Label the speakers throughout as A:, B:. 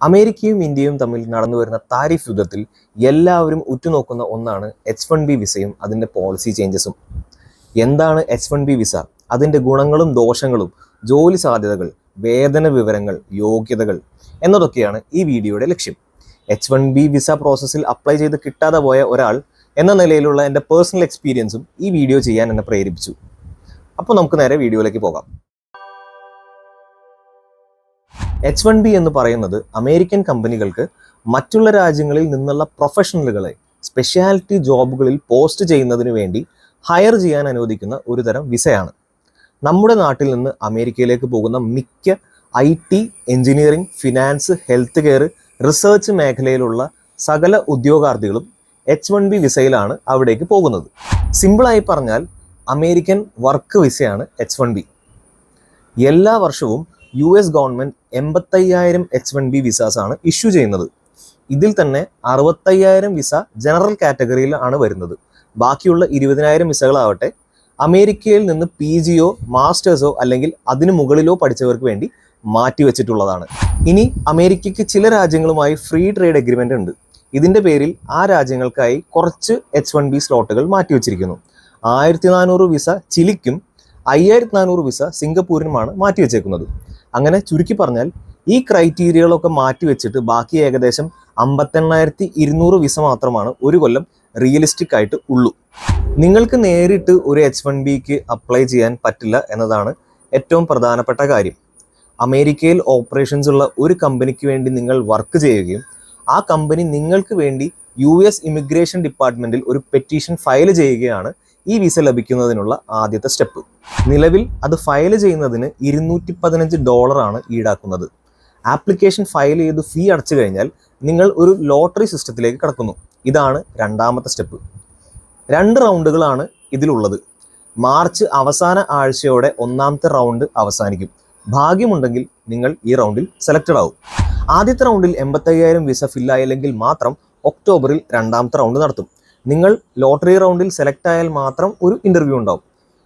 A: അമേരിക്കയും ഇന്ത്യയും തമ്മിൽ നടന്നു വരുന്ന താരിഫ് യുദ്ധത്തിൽ എല്ലാവരും ഉറ്റുനോക്കുന്ന ഒന്നാണ് എച്ച് വൺ ബി വിസയും അതിന്റെ പോളിസി ചേഞ്ചസും എന്താണ് എച്ച് വൺ ബി വിസ? അതിന്റെ ഗുണങ്ങളും ദോഷങ്ങളും ജോലി സാധ്യതകൾ വേതന വിവരങ്ങൾ യോഗ്യതകൾ എന്നതൊക്കെയാണ് ഈ വീഡിയോയുടെ ലക്ഷ്യം. എച്ച് വൺ ബി വിസ പ്രോസസ്സിൽ അപ്ലൈ ചെയ്ത് കിട്ടാതെ പോയ ഒരാൾ എന്ന നിലയിലുള്ള എന്റെ പേഴ്സണൽ എക്സ്പീരിയൻസും ഈ വീഡിയോ ചെയ്യാൻ എന്നെ പ്രേരിപ്പിച്ചു. അപ്പോൾ നമുക്ക് നേരെ വീഡിയോയിലേക്ക് പോകാം. എച്ച് വൺ ബി എന്ന് പറയുന്നത് അമേരിക്കൻ കമ്പനികൾക്ക് മറ്റുള്ള രാജ്യങ്ങളിൽ നിന്നുള്ള പ്രൊഫഷണലുകളെ സ്പെഷ്യാലിറ്റി ജോബുകളിൽ പോസ്റ്റ് ചെയ്യുന്നതിന് വേണ്ടി ഹയർ ചെയ്യാൻ അനുവദിക്കുന്ന ഒരു തരം വിസയാണ്. നമ്മുടെ നാട്ടിൽ നിന്ന് അമേരിക്കയിലേക്ക് പോകുന്ന മിക്ക I T engineering finance health care research മേഖലയിലുള്ള സകല ഉദ്യോഗാർത്ഥികളും എച്ച് വൺ ബി വിസയിലാണ് അവിടേക്ക് പോകുന്നത്. സിമ്പിളായി പറഞ്ഞാൽ അമേരിക്കൻ വർക്ക് വിസയാണ് എച്ച് വൺ ബി എല്ലാ വർഷവും യു എസ് ഗവൺമെന്റ് എൺപത്തയ്യായിരം എച്ച് വൺ ബി വിസാസ് ആണ് ഇഷ്യൂ ചെയ്യുന്നത്. ഇതിൽ തന്നെ അറുപത്തയ്യായിരം വിസ ജനറൽ കാറ്റഗറിയിൽ ആണ് വരുന്നത്. ബാക്കിയുള്ള ഇരുപതിനായിരം വിസകളാവട്ടെ അമേരിക്കയിൽ നിന്ന് പി ജിയോ മാസ്റ്റേഴ്സോ അല്ലെങ്കിൽ അതിനു മുകളിലോ പഠിച്ചവർക്ക് വേണ്ടി മാറ്റിവെച്ചിട്ടുള്ളതാണ് ഇനി അമേരിക്കയ്ക്ക് ചില രാജ്യങ്ങളുമായി ഫ്രീ ട്രേഡ് എഗ്രിമെന്റ് ഉണ്ട്. ഇതിന്റെ പേരിൽ ആ രാജ്യങ്ങൾക്കായി കുറച്ച് എച്ച് വൺ ബി സ്ലോട്ടുകൾ മാറ്റിവെച്ചിരിക്കുന്നു ആയിരത്തി നാനൂറ് വിസ ചിലിക്കും അയ്യായിരത്തി നാനൂറ് വിസ സിംഗപ്പൂരിനുമാണ് മാറ്റിവെച്ചേക്കുന്നത് അങ്ങനെ ചുരുക്കി പറഞ്ഞാൽ ഈ ക്രൈറ്റീരിയകളൊക്കെ മാറ്റി വെച്ചിട്ട് ബാക്കി ഏകദേശം അമ്പത്തെണ്ണായിരത്തി ഇരുന്നൂറ് വിസ മാത്രമാണ് ഒരു കൊല്ലം റിയലിസ്റ്റിക് ആയിട്ട് ഉള്ളൂ. നിങ്ങൾക്ക് നേരിട്ട് ഒരു എച്ച് വൺ ബിക്ക് അപ്ലൈ ചെയ്യാൻ പറ്റില്ല എന്നതാണ് ഏറ്റവും പ്രധാനപ്പെട്ട കാര്യം. അമേരിക്കയിൽ ഓപ്പറേഷൻസ് ഉള്ള ഒരു കമ്പനിക്ക് വേണ്ടി നിങ്ങൾ വർക്ക് ചെയ്യുകയും ആ കമ്പനി നിങ്ങൾക്ക് വേണ്ടി യു എസ് ഇമിഗ്രേഷൻ ഡിപ്പാർട്ട്മെന്റിൽ ഒരു പെറ്റീഷൻ ഫയൽ ചെയ്യുകയാണ് ഈ വിസ ലഭിക്കുന്നതിനുള്ള ആദ്യത്തെ സ്റ്റെപ്പ് നിലവിൽ അത് ഫയൽ ചെയ്യുന്നതിന് ഇരുന്നൂറ്റി പതിനഞ്ച് ഡോളറാണ് ഈടാക്കുന്നത്. ആപ്ലിക്കേഷൻ ഫയൽ ചെയ്ത് ഫീ അടച്ചു കഴിഞ്ഞാൽ നിങ്ങൾ ഒരു ലോട്ടറി സിസ്റ്റത്തിലേക്ക് കടക്കുന്നു. ഇതാണ് രണ്ടാമത്തെ സ്റ്റെപ്പ് രണ്ട് റൗണ്ടുകളാണ് ഇതിലുള്ളത്. മാർച്ച് അവസാന ആഴ്ചയോടെ ഒന്നാമത്തെ റൗണ്ട് അവസാനിക്കും. ഭാഗ്യമുണ്ടെങ്കിൽ നിങ്ങൾ ഈ റൗണ്ടിൽ സെലക്റ്റഡ് ആവും. ആദ്യത്തെ റൗണ്ടിൽ എൺപത്തയ്യായിരം വിസ ഫില്ലായില്ലെങ്കിൽ മാത്രം ഒക്ടോബറിൽ രണ്ടാമത്തെ റൗണ്ട് നടത്തും. നിങ്ങൾ ലോട്ടറി റൗണ്ടിൽ സെലക്ട് ആയാൽ മാത്രം ഒരു ഇന്റർവ്യൂ ഉണ്ടാവും.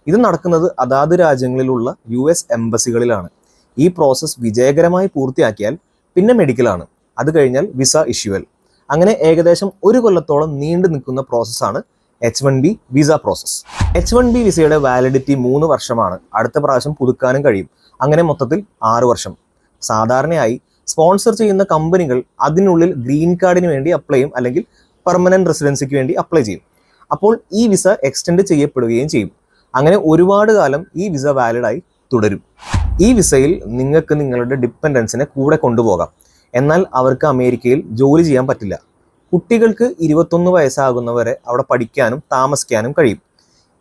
A: ഇത് നടക്കുന്നത് അതാത് രാജ്യങ്ങളിലുള്ള യു എസ് എംബസികളിലാണ് ഈ പ്രോസസ്സ് വിജയകരമായി പൂർത്തിയാക്കിയാൽ പിന്നെ മെഡിക്കലാണ് അത് കഴിഞ്ഞാൽ വിസ ഇഷ്യൂവൽ അങ്ങനെ ഏകദേശം ഒരു കൊല്ലത്തോളം നീണ്ടു നിൽക്കുന്ന പ്രോസസ്സാണ് H one B visa process H one B വിസയുടെ വാലിഡിറ്റി മൂന്ന് വർഷമാണ്. അടുത്ത പ്രാവശ്യം പുതുക്കാനും കഴിയും. അങ്ങനെ മൊത്തത്തിൽ ആറ് വർഷം. സാധാരണയായി സ്പോൺസർ ചെയ്യുന്ന കമ്പനികൾ അതിനുള്ളിൽ ഗ്രീൻ കാർഡിന് വേണ്ടി അപ്ലൈ ചെയ്യും. അല്ലെങ്കിൽ പെർമനന്റ് റെസിഡൻസിക്ക് വേണ്ടി അപ്ലൈ ചെയ്യും. അപ്പോൾ ഈ വിസ എക്സ്റ്റെൻഡ് ചെയ്യപ്പെടുകയും ചെയ്യും. അങ്ങനെ ഒരുപാട് കാലം ഈ വിസ വാലിഡായി തുടരും. ഈ വിസയിൽ നിങ്ങൾക്ക് നിങ്ങളുടെ ഡിപ്പെൻഡൻസിനെ കൂടെ കൊണ്ടുപോകാം. എന്നാൽ അവർക്ക് അമേരിക്കയിൽ ജോലി ചെയ്യാൻ പറ്റില്ല. കുട്ടികൾക്ക് ഇരുപത്തൊന്ന് വയസ്സാകുന്നവരെ അവിടെ പഠിക്കാനും താമസിക്കാനും കഴിയും.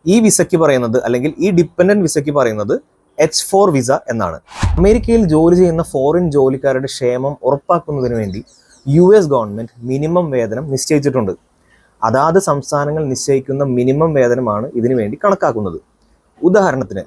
A: ഈ വിസയ്ക്ക് പറയുന്നത് അല്ലെങ്കിൽ ഈ ഡിപ്പെൻഡന്റ് വിസയ്ക്ക് പറയുന്നത് എച്ച് ഫോർ വിസ എന്നാണ്. അമേരിക്കയിൽ ജോലി ചെയ്യുന്ന ഫോറിൻ ജോലിക്കാരുടെ ക്ഷേമം ഉറപ്പാക്കുന്നതിന് വേണ്ടി യു എസ് ഗവൺമെന്റ് മിനിമം വേതനം നിശ്ചയിച്ചിട്ടുണ്ട്. അതാത് സംസ്ഥാനങ്ങൾ നിശ്ചയിക്കുന്ന മിനിമം വേതനമാണ് ഇതിനു വേണ്ടി കണക്കാക്കുന്നത്. ഉദാഹരണത്തിന്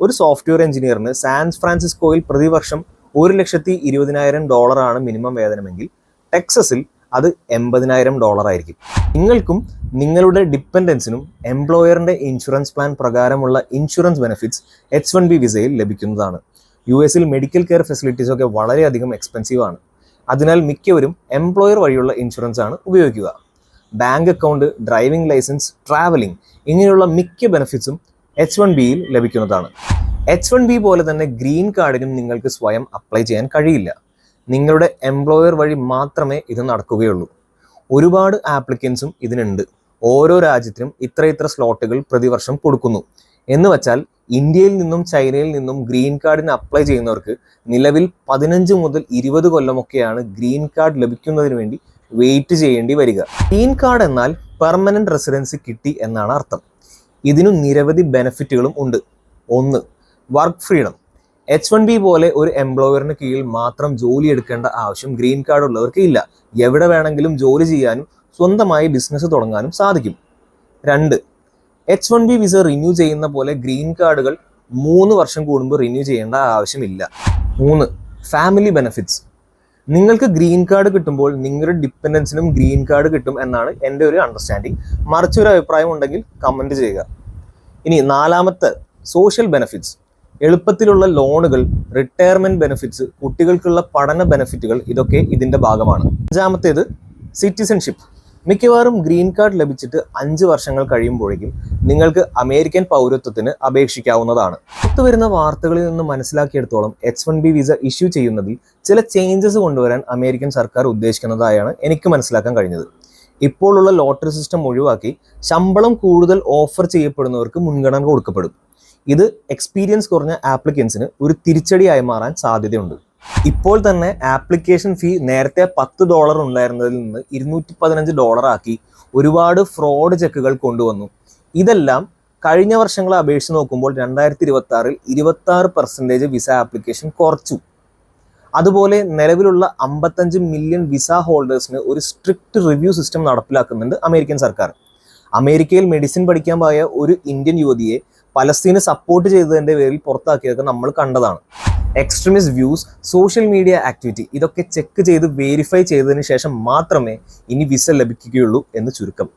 A: ഒരു സോഫ്റ്റ്വെയർ എഞ്ചിനീയറിന് സാൻ ഫ്രാൻസിസ്കോയിൽ പ്രതിവർഷം ഒരു ലക്ഷത്തി ഇരുപതിനായിരം ഡോളറാണ് മിനിമം വേതനമെങ്കിൽ ടെക്സസിൽ അത് എൺപതിനായിരം ഡോളർ ആയിരിക്കും നിങ്ങൾക്കും നിങ്ങളുടെ ഡിപ്പെൻഡൻസിനും എംപ്ലോയറിന്റെ ഇൻഷുറൻസ് പ്ലാൻ പ്രകാരമുള്ള insurance benefits H one B വിസയിൽ ലഭിക്കുന്നതാണ്. യു എസിൽ മെഡിക്കൽ കെയർ ഫെസിലിറ്റീസ് ഒക്കെ വളരെയധികം എക്സ്പെൻസീവ് ആണ്. അതിനാൽ മിക്കവരും എംപ്ലോയർ വഴിയുള്ള ഇൻഷുറൻസ് ആണ് ഉപയോഗിക്കുക. Bank account driving licence travelling ഇങ്ങനെയുള്ള മിക്ക ബെനിഫിറ്റ്സും എച്ച് വൺ ബിയിൽ ലഭിക്കുന്നതാണ്. എച്ച് വൺ ബി പോലെ തന്നെ ഗ്രീൻ കാർഡിനും നിങ്ങൾക്ക് സ്വയം അപ്ലൈ ചെയ്യാൻ കഴിയില്ല. നിങ്ങളുടെ എംപ്ലോയർ വഴി മാത്രമേ ഇത് നടക്കുകയുള്ളൂ. ഒരുപാട് ആപ്ലിക്കൻസും ഇതിനുണ്ട്. ഓരോ രാജ്യത്തിനും ഇത്ര ഇത്ര സ്ലോട്ടുകൾ പ്രതിവർഷം കൊടുക്കുന്നു. എന്ന് വച്ചാൽ ഇന്ത്യയിൽ നിന്നും ചൈനയിൽ നിന്നും ഗ്രീൻ കാർഡിന് അപ്ലൈ ചെയ്യുന്നവർക്ക് നിലവിൽ പതിനഞ്ച് മുതൽ ഇരുപത് കൊല്ലമൊക്കെയാണ് ഗ്രീൻ കാർഡ് ലഭിക്കുന്നതിന് വേണ്ടി വെയിറ്റ് ചെയ്യേണ്ടി വരിക. ഗ്രീൻ കാർഡ് എന്നാൽ പെർമനന്റ് റെസിഡൻസി കിട്ടി എന്നാണ് അർത്ഥം. ഇതിനു നിരവധി ബെനിഫിറ്റുകളും ഉണ്ട്. ഒന്ന് work freedom H one B പോലെ ഒരു എംപ്ലോയറിന് കീഴിൽ മാത്രം ജോലി എടുക്കേണ്ട ആവശ്യം ഗ്രീൻ കാർഡ് ഉള്ളവർക്ക് ഇല്ല. എവിടെ വേണമെങ്കിലും ജോലി ചെയ്യാനും സ്വന്തമായി ബിസിനസ് തുടങ്ങാനും സാധിക്കും. രണ്ട് H one B visa renew ചെയ്യുന്ന പോലെ ഗ്രീൻ കാർഡുകൾ മൂന്ന് വർഷം കൂടുമ്പോൾ റിന്യൂ ചെയ്യേണ്ട ആവശ്യമില്ല. മൂന്ന് ഫാമിലി ബെനഫിറ്റ്സ് നിങ്ങൾക്ക് ഗ്രീൻ കാർഡ് കിട്ടുമ്പോൾ നിങ്ങളുടെ ഡിപ്പെൻഡൻസിനും ഗ്രീൻ കാർഡ് കിട്ടും എന്നാണ് എന്റെ ഒരു അണ്ടർസ്റ്റാൻഡിങ് മറിച്ചൊരു അഭിപ്രായം ഉണ്ടെങ്കിൽ കമന്റ് ചെയ്യുക. ഇനി നാലാമത്തെ സോഷ്യൽ ബെനഫിറ്റ്സ് എളുപ്പത്തിലുള്ള ലോണുകൾ റിട്ടയർമെന്റ് ബെനഫിറ്റ്സ് കുട്ടികൾക്കുള്ള പഠന ബെനഫിറ്റുകൾ ഇതൊക്കെ ഇതിന്റെ ഭാഗമാണ്. അഞ്ചാമത്തേത് സിറ്റിസൺഷിപ്പ് മിക്കവാറും ഗ്രീൻ കാർഡ് ലഭിച്ചിട്ട് അഞ്ച് വർഷങ്ങൾ കഴിയുമ്പോഴേക്കും നിങ്ങൾക്ക് അമേരിക്കൻ പൗരത്വത്തിന് അപേക്ഷിക്കാവുന്നതാണ്. പുറത്തുവരുന്ന വാർത്തകളിൽ നിന്ന് മനസ്സിലാക്കിയെടുത്തോളം H one B visa issue ചെയ്യുന്നതിൽ ചില ചേഞ്ചസ് കൊണ്ടുവരാൻ അമേരിക്കൻ സർക്കാർ ഉദ്ദേശിക്കുന്നതായാണ് എനിക്ക് മനസ്സിലാക്കാൻ കഴിഞ്ഞത്. ഇപ്പോഴുള്ള ലോട്ടറി സിസ്റ്റം ഒഴിവാക്കി ശമ്പളം കൂടുതൽ ഓഫർ ചെയ്യപ്പെടുന്നവർക്ക് മുൻഗണന കൊടുക്കപ്പെടും. ഇത് എക്സ്പീരിയൻസ് കുറഞ്ഞ ആപ്ലിക്കൻസിന് ഒരു തിരിച്ചടിയായി മാറാൻ സാധ്യതയുണ്ട്. ഇപ്പോൾ തന്നെ ആപ്ലിക്കേഷൻ ഫീ നേരത്തെ പത്ത് ഡോളർ ഉണ്ടായിരുന്നതിൽ നിന്ന് ഇരുന്നൂറ്റി പതിനഞ്ച് ഡോളർ ആക്കി ഒരുപാട് ഫ്രോഡ് ചെക്കുകൾ കൊണ്ടുവന്നു. ഇതെല്ലാം കഴിഞ്ഞ വർഷങ്ങളെ അപേക്ഷിച്ച് നോക്കുമ്പോൾ രണ്ടായിരത്തി ഇരുപത്തി ആറിൽ ഇരുപത്തി ആറ് പെർസെന്റേജ് വിസ ആപ്ലിക്കേഷൻ കുറച്ചു. അതുപോലെ നിലവിലുള്ള അമ്പത്തഞ്ച് മില്യൺ വിസ ഹോൾഡേഴ്സിന് ഒരു സ്ട്രിക്റ്റ് റിവ്യൂ സിസ്റ്റം നടപ്പിലാക്കുന്നുണ്ട് അമേരിക്കൻ സർക്കാർ. അമേരിക്കയിൽ മെഡിസിൻ പഠിക്കാൻ പോയ ഒരു ഇന്ത്യൻ യുവതിയെ പലസ്തീനെ സപ്പോർട്ട് ചെയ്തതിന്റെ പേരിൽ പുറത്താക്കിയതൊക്കെ നമ്മൾ കണ്ടതാണ്. Extremist views social media activity ഇതൊക്കെ ചെക്ക് ചെയ്ത് വെരിഫൈ ചെയ്തതിന് ശേഷം മാത്രമേ ഇനി വിസ ലഭിക്കുകയുള്ളൂ എന്ന് ചുരുക്കം.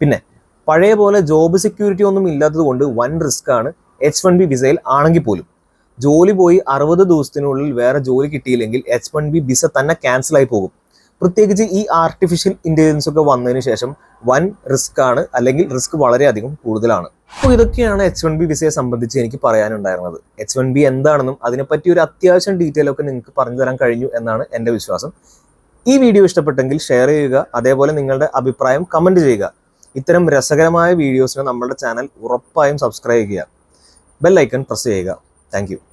A: പിന്നെ പഴയ പോലെ ജോബ് സെക്യൂരിറ്റി ഒന്നും ഇല്ലാത്തത് കൊണ്ട് വൻ റിസ്ക് ആണ് എച്ച് വൺ ബി വിസയിൽ ആണെങ്കിൽ പോലും. ജോലി പോയി അറുപത് ദിവസത്തിനുള്ളിൽ വേറെ ജോലി കിട്ടിയില്ലെങ്കിൽ എച്ച് വൺ ബി വിസ തന്നെ ക്യാൻസൽ ആയി പോകും. പ്രത്യേകിച്ച് ഈ ആർട്ടിഫിഷ്യൽ ഇന്റലിജൻസ് ഒക്കെ വന്നതിന് ശേഷം വൻ റിസ്ക് ആണ് അല്ലെങ്കിൽ റിസ്ക് വളരെയധികം കൂടുതലാണ്. അപ്പോൾ ഇതൊക്കെയാണ് എച്ച് വൺ ബി വിസയെ സംബന്ധിച്ച് എനിക്ക് പറയാനുണ്ടായിരുന്നത്. എച്ച് വൺ ബി എന്താണെന്നും അതിനെപ്പറ്റി ഒരു അത്യാവശ്യം ഡീറ്റെയിൽ ഒക്കെ നിങ്ങൾക്ക് പറഞ്ഞു തരാൻ കഴിഞ്ഞു എന്നാണ് എന്റെ വിശ്വാസം. ഈ വീഡിയോ ഇഷ്ടപ്പെട്ടെങ്കിൽ ഷെയർ ചെയ്യുക അതേപോലെ നിങ്ങളുടെ അഭിപ്രായം കമന്റ് ചെയ്യുക. ഇത്തരം രസകരമായ വീഡിയോസിന് നമ്മുടെ ചാനൽ ഉറപ്പായും സബ്സ്ക്രൈബ് ചെയ്യുക. ബെല്ലൈക്കൺ പ്രസ് ചെയ്യുക. താങ്ക്